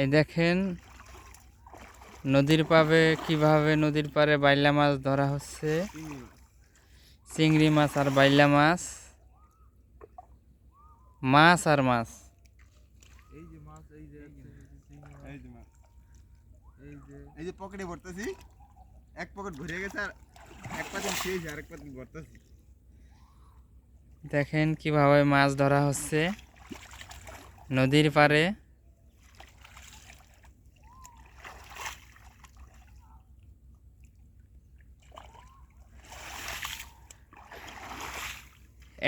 এই দেখেন নদীর পাবে কীভাবে নদীর পাড়ে বাইলা মাছ ধরা হচ্ছে। চিংড়ি মাছ। আর বাইলা মাছ। মাছ আর মাছ। এই যে মাছ এই যে এই যে মাছ। এই যে এই যে। পকেটে ভরতেছি এক পকেট ভরে গেছে আর এক পাতিল শেষ আর এক পাতিল ভরতেছি। দেখেন কীভাবে মাছ ধরা হচ্ছে। নদীর পাড়ে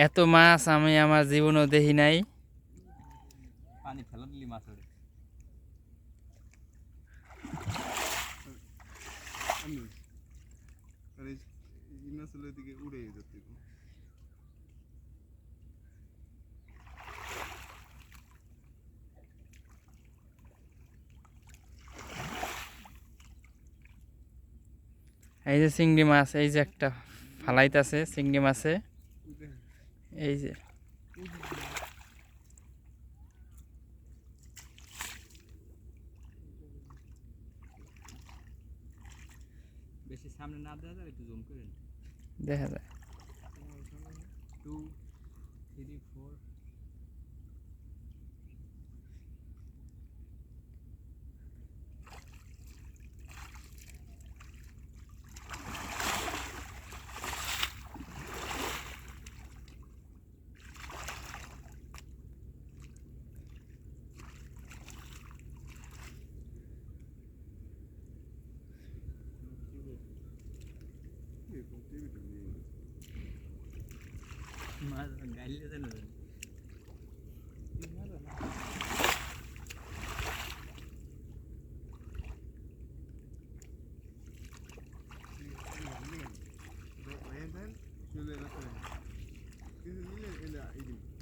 এত মাছ আমি আমার জীবনও দেখি নাই। পানি ফেলা দিলি মাছ ওরে উড়ে যাচ্ছে এই যে চিংড়ি মাছ এই যে একটা ফালাইতাছে চিংড়ি মাছে। এই যে। বেশি সামনে না একটু জুম দেখা যায়। Ne öyle. Şöyle yapalım. Sizin yine ele elim.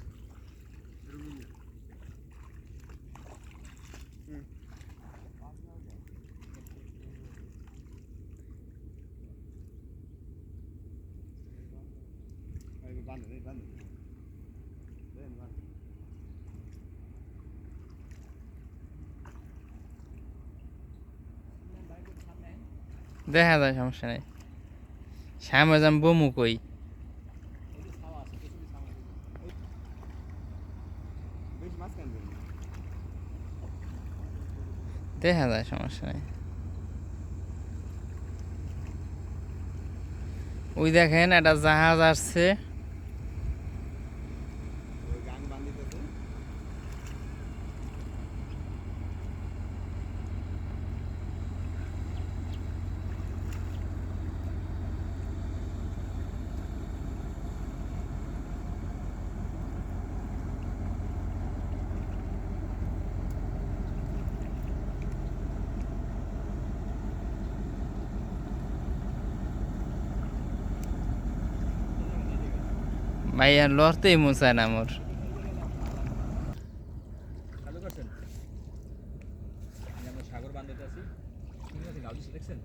দেখা যায় সমস্যা নেই। শ্যামে যাম বমু কই? দেখা যায় সমস্যা নেই। ওই দেখেন একটা জাহাজ আসছে। ভাই আর লড়তেই না মোর চালু করছেন? আমরা সাগর বান্ধতে আছি। ঠিক আছে। গাউ। দিছে দেখছেন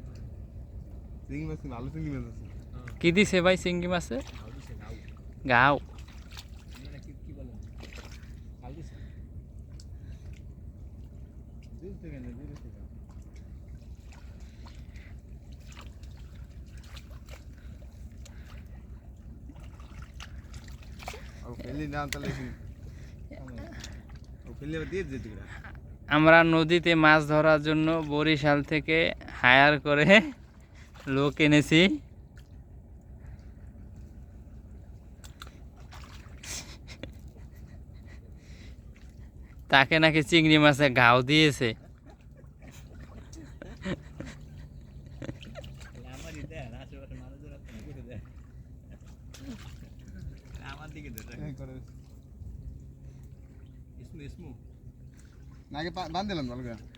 চিংড়ি মাছ কিন্তু আলু চিংড়ি মাছ আছে কি দিছে ভাই চিংড়ি মাছে গাউ দিছে গাউ গাও আপনারা কি কি বলেন গাউ দিছে দূর থেকে না দূর থেকে ও ফেলি না তাহলে ও ফেলি আবার দিয়ে যেতে গেলে আমরা নদীতে মাছ ধরার জন্য বরিশাল থেকে হায়ার করে লোক এনেছি। তাকে নাকি চিংড়ি মাছে ঘাও দিয়েছে। ইসমু ইসমু। নাকি বাঁধ দিলাম ভালো করে